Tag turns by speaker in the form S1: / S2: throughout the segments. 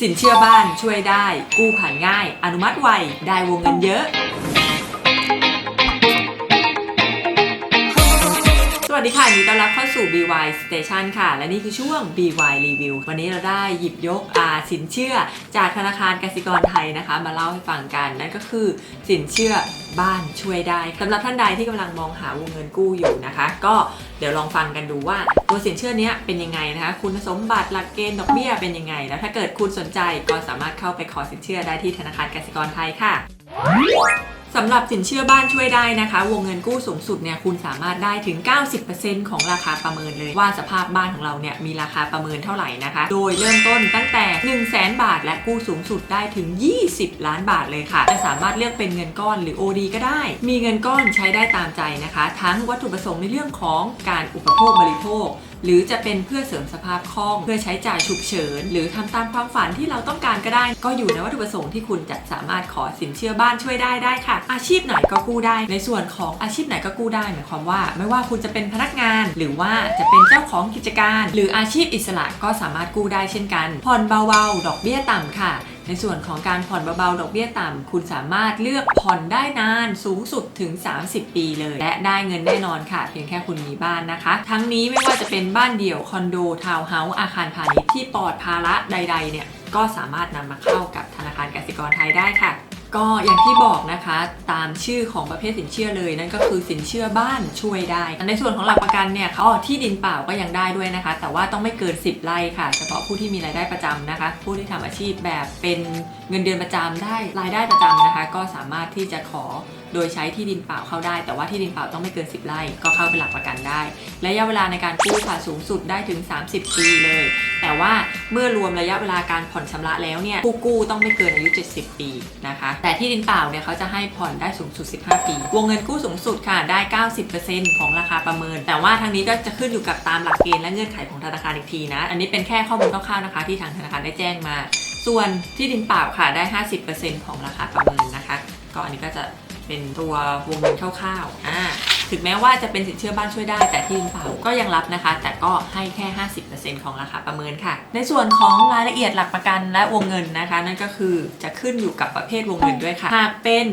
S1: สินเชื่อบ้านช่วยได้ กู้ผ่านง่าย อนุมัติไว ได้วงเงินเยอะ วัสดีค่ะยินดีต้อนรับเข้าสู่ BY Station ค่ะ และนี่คือช่วง BY Review วันนี้เราได้หยิบยกอาสินเชื่อจากธนาคารกสิกรไทยนะคะ มาเล่าให้ฟังกัน นั่นก็คือสินเชื่อบ้านช่วยได้สำหรับท่านใดที่กำลังมองหาวงเงินกู้อยู่นะคะ ก็เดี๋ยวลองฟังกันดูว่าตัวสินเชื่อนี้เป็นยังไงนะคะ คุณสมบัติหลักเกณฑ์ดอกเบี้ยเป็นยังไง แล้วถ้าเกิดคุณสนใจก็สามารถเข้าไปขอสินเชื่อได้ที่ธนาคารกสิกรไทยค่ะ สำหรับสินเชื่อบ้านช่วยได้นะคะ วงเงินกู้สูงสุดเนี่ยคุณสามารถได้ถึง 90%ของราคาประเมินเลย ว่าสภาพบ้านของเราเนี่ยมีราคาประเมินเท่าไหร่นะคะ โดยเริ่มต้นตั้งแต่ 1 0 0 0 0แบาท และกู้สูงสุดได้ถึง 20 ล้านบาทเลยค่ะจะสามารถเลือกเป็นเงินก้อนหรือ OD ก็ได้ มีเงินก้อนใช้ได้ตามใจนะคะ ทั้งวัตถุประสงค์ในเรื่องของการอุปโภคบริโภค หรือจะเป็นเพื่อเสริมสภาพคล่อง เพื่อใช้จ่ายฉุกเฉิน หรือทำตามความฝันที่เราต้องการก็ได้ ก็อยู่ในวัตถุประสงค์ที่คุณจะสามารถขอสินเชื่อบ้านช่วยได้ได้ค่ะ อาชีพไหนก็กู้ได้ ในส่วนของอาชีพไหนก็กู้ได้หมายความว่า ไม่ว่าคุณจะเป็นพนักงาน หรือว่าจะเป็นเจ้าของกิจการ หรืออาชีพอิสระก็สามารถกู้ได้เช่นกันผ่อนเบาๆดอกเบี้ยต่ำค่ะ ในส่วนของการผ่อนเบาๆ ดอกเบี้ยต่ำ คุณสามารถเลือกผ่อนได้นานสูงสุดถึง 30 ปีเลย และได้เงินแน่นอนค่ะ เพียงแค่คุณมีบ้านนะคะ ทั้งนี้ไม่ว่าจะเป็นบ้านเดี่ยว คอนโด ทาวน์เฮาส์ อาคารพาณิชย์ที่ปลอดภาระใดๆเนี่ย ก็สามารถนำมาเข้ากับธนาคารกสิกรไทยได้ค่ะ ก็อย่างที่บอกนะคะตามชื่อของประเภทสินเชื่อเลยนั่นก็คือสินเชื่อบ้านช่วยได้ ในส่วนของหลักประกันเนี่ยเขาที่ดินเปล่าก็ยังได้ด้วยนะคะ แต่ว่าต้องไม่เกิน 10 ไร่ค่ะ เฉพาะผู้ที่มีรายได้ประจำนะคะ ผู้ที่ทำอาชีพแบบเป็นเงินเดือนประจำได้รายได้ประจำนะคะ ก็สามารถที่จะขอโดยใช้ที่ดินเปล่าเข้าได้ แต่ว่าที่ดินเปล่าต้องไม่เกิน 10 ไร่ก็เข้าเป็นหลักประกันได้ระยะเวลาในการกู้ค่ะสูงสุดได้ถึง 30 ปีเลย แต่ว่า เมื่อรวมระยะเวลาการผ่อนชำระแล้วเนี่ยผู้กู้ต้องไม่เกินอายุ 70 ปีนะคะ แต่ที่ดินเปล่าเนี่ยเขาจะให้ผ่อนได้สูงสุด 15 ปี วงเงินกู้สูงสุดค่ะได้ 90%ของราคาประเมิน แต่ว่าทางนี้ก็จะขึ้นอยู่กับตามหลักเกณฑ์และเงื่อนไขของธนาคารอีกทีนะ อันนี้เป็นแค่ข้อมูลคร่าวๆนะคะ ที่ทางธนาคารได้แจ้งมา ส่วนที่ดินเปล่าค่ะได้ 50%ของราคาประเมินนะคะ ก็อันนี้ก็จะเป็นตัววงเงินคร่าวๆอ่า ถึงแม้ว่าจะเป็นสินเชื่อบ้านช่วยได้ แต่ที่ดินเปล่าก็ยังรับนะคะ แต่ก็ให้แค่ 50%ของราคาประเมินค่ะ ในส่วนของรายละเอียดหลักประกันและวงเงินนะคะ นั่นก็คือจะขึ้นอยู่กับประเภทวงเงินด้วยค่ะ หากเป็น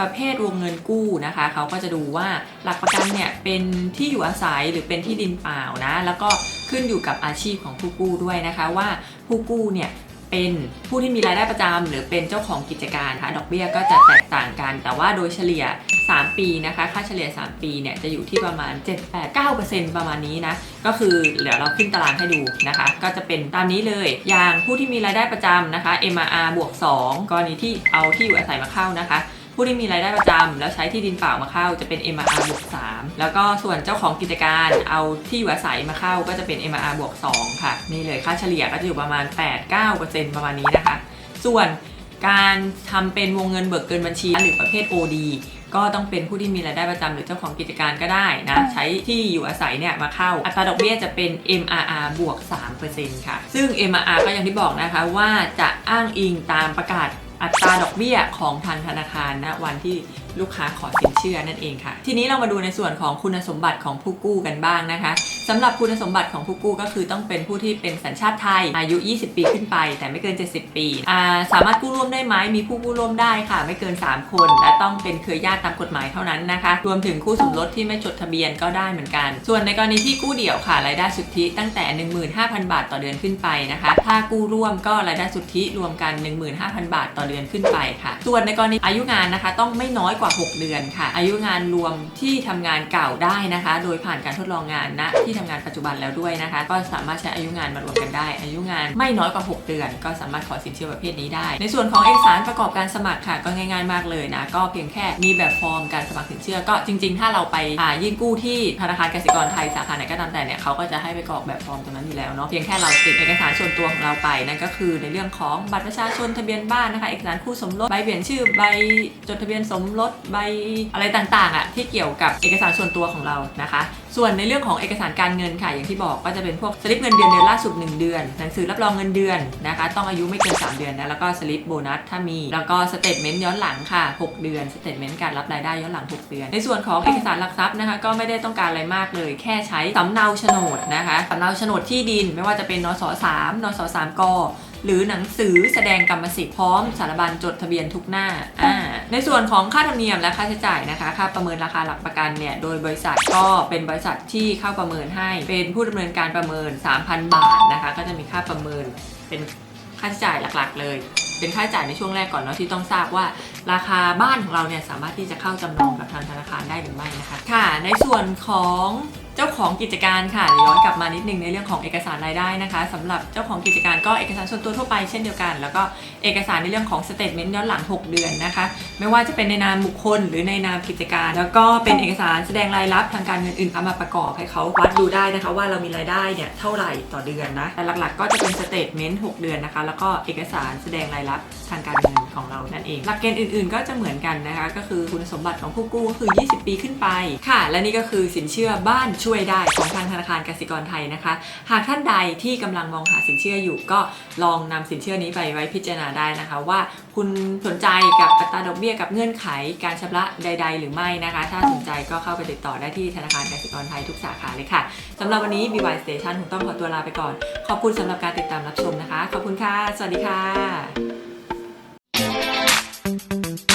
S1: ประเภทวงเงินกู้นะคะ เขาก็จะดูว่าหลักประกันเนี่ยเป็นที่อยู่อาศัยหรือเป็นที่ดินเปล่านะ แล้วก็ขึ้นอยู่กับอาชีพของผู้กู้ด้วยนะคะว่าผู้กู้เนี่ย เป็นผู้ที่มีรายได้ประจำหรือเป็นเจ้าของกิจการค่ะดอกเบี้ยก็จะแตกต่างกัน แต่ว่าโดยเฉลี่ย 3 ปีนะคะค่าเฉลี่ย 3 ปีเนี่ยจะอยู่ที่ประมาณ 7-8-9%ประมาณนี้นะก็คือเดี๋ยวเราขึ้นตารางให้ดูนะคะ ก็จะเป็นตามนี้เลย อย่างผู้ที่มีรายได้ประจำนะคะ MRR บวก 2 กรณีที่เอาที่อยู่อาศัยมาเข้านะคะ ผู้ที่มีรายได้ประจำแล้วใช้ที่ดินเปล่ามาเข้าจะเป็น MRR บวก3แล้วก็ส่วนเจ้าของกิจการเอาที่อยู่อาศัยมาเข้าก็จะเป็น MRR บวก2ค่ะนี่เลยค่าเฉลี่ยก็จะอยู่ประมาณ 8-9%ประมาณนี้นะคะ ส่วนการทำเป็นวงเงินเบิกเกินบัญชีหรือประเภท OD ก็ต้องเป็นผู้ที่มีรายได้ประจำหรือเจ้าของกิจการก็ได้นะ ใช้ที่อยู่อาศัยเนี่ยมาเข้า อัตราดอกเบี้ยจะเป็น MRR บวก 3%ค่ะ ซึ่ง MRR ก็อย่างที่บอกนะคะว่าจะอ้างอิงตามประกาศ อัตราดอกเบี้ยของทางธนาคารณวันที่ลูกค้าขอสินเชื่อนั่นเองค่ะ ทีนี้เรามาดูในส่วนของคุณสมบัติของผู้กู้กันบ้างนะคะสำหรับคุณสมบัติของผู้กู้ก็คือต้องเป็นผู้ที่เป็นสัญชาติไทย อายุ 20 ปีขึ้นไป แต่ไม่เกิน 70 ปีอ่าสามารถกู้ร่วมได้ไหมมีผู้กู้ร่วมได้ค่ะ ไม่เกิน 3 คน และต้องเป็นเครือญาติตามกฎหมายเท่านั้นนะคะ รวมถึงคู่สมรสที่ไม่จดทะเบียนก็ได้เหมือนกัน ส่วนในกรณีที่กู้เดี่ยวค่ะรายได้สุทธิตั้งแต่ 15,000 บาทต่อเดือนขึ้นไปนะคะ ถ้ากู้ร่วมก็รายได้สุทธิรวมกัน 15,000 บาทต่อเดือนขึ้นไปค่ะ ส่วนในกรณีอายุงานนะคะ ต้องไม่น้อยกว่า 6 เดือนค่ะ อายุงานรวมที่ทำงานเก่าได้นะคะ โดยผ่านการทดลองงานณที่ทำงานปัจจุบันแล้วด้วยนะคะ ก็สามารถใช้อายุงานมารวมกันได้ อายุงานไม่น้อยกว่า 6 เดือน ก็สามารถขอสินเชื่อประเภทนี้ได้ ในส่วนของเอกสารประกอบการสมัครค่ะ ก็ง่ายๆมากเลยนะก็เพียงแค่มีแบบฟอร์มการสมัครสินเชื่อ ก็จริง ๆ ถ้าเราไปยื่นกู้ที่ธนาคารกสิกรไทยสาขาไหนก็ตามแต่เนี่ยเขาก็จะให้ไปกรอกแบบฟอร์มตรงนั้นอยู่แล้วเนาะเพียงแค่เราติดเอกสารส่วนตัวของเราไปนั่นก็คือในเรื่องของบัตรประชาชนทะเบียนบ้านนะคะเอกสารคู่สมรสใบเปลี่ยนชื่อใบจดทะเบียนสมรสใบอะไรต่างๆอะที่เกี่ยวกับเอกสารส่วนตัวของเรานะคะ ส่วนในเรื่องของเอกสารการเงินค่ะอย่างที่บอกก็จะเป็นพวกสลิปเงินเดือนเดือนล่าสุด 1 เดือน หนังสือรับรองเงินเดือนนะคะ ต้องอายุไม่เกิน 3 เดือนนะแล้วก็สลิปโบนัสถ้ามี แล้วก็สเตทเมนต์ย้อนหลังค่ะ 6 เดือนสเตทเมนต์การรับรายได้ย้อนหลัง 6 เดือน ในส่วนของเอกสารหลักทรัพย์นะคะก็ไม่ได้ต้องการอะไรมากเลย แค่ใช้สำเนาโฉนดนะคะสำเนาโฉนดที่ดินไม่ว่าจะเป็นนส3นส3ก หรือหนังสือแสดงกรรมสิทธิ์พร้อมสารบัญจดทะเบียนทุกหน้าอ่าในส่วนของค่าธรรมเนียมและค่าใช้จ่ายนะคะ ค่าประเมินราคาหลักประกันเนี่ยโดยบริษัทก็เป็นบริษัทที่เข้าประเมินให้ เป็นผู้ดำเนินการประเมิน 3,000 บาทนะคะ ก็จะมีค่าประเมินเป็นค่าใช้จ่ายหลักๆ เลย เป็นค่าใช้จ่ายในช่วงแรกก่อนเนาะที่ต้องทราบว่าราคาบ้านของเราเนี่ยสามารถที่จะเข้าจำนองกับทางธนาคารได้หรือไม่นะคะค่ะ ในส่วนของเจ้าของกิจการค่ะย้อนกลับมานิดนึงในเรื่องของเอกสารรายได้นะคะสำหรับเจ้าของกิจการก็เอกสารส่วนตัวทั่วไปเช่นเดียวกัน แล้วก็เอกสารในเรื่องของสเตทเมนต์ย้อนหลัง 6 เดือนนะคะ ไม่ว่าจะเป็นในนามบุคคล หรือในนามกิจการ แล้วก็เป็นเอกสารแสดงรายรับทางการเงินอื่นเอามาประกอบให้เขาวัดดูได้นะคะ ว่าเรามีรายได้เนี่ยเท่าไหร่ต่อเดือนนะแต่หลักๆ ก็จะเป็นสเตทเมนต์6 เดือนนะคะ แล้วก็เอกสารแสดงรายรับทางการเงินของเรานั่นเอง หลักเกณฑ์อื่นๆ ก็จะเหมือนกันนะคะ ก็คือคุณสมบัติของผู้กู้ก็คือ 20 ปีขึ้นไปค่ะ และนี่ก็คือสินเชื่อบ้านช่วยได้ของทางธนาคารกสิกรไทยนะคะ หากท่านใดที่กำลังมองหาสินเชื่ออยู่ ก็ลองนำสินเชื่อนี้ไปไว้พิจารณาได้นะคะ ว่าคุณสนใจกับอัตราดอกเบี้ยกับเงื่อนไขการชำระใด ๆ หรือไม่นะคะ ถ้าสนใจก็เข้าไปติดต่อได้ที่ธนาคารกสิกรไทยทุกสาขาเลยค่ะสำหรับวันนี้ BY Station คงต้องขอตัวลาไปก่อน ขอบคุณสำหรับการติดตามรับชมนะคะ ขอบคุณค่ะ สวัสดีค่ะ Thank you.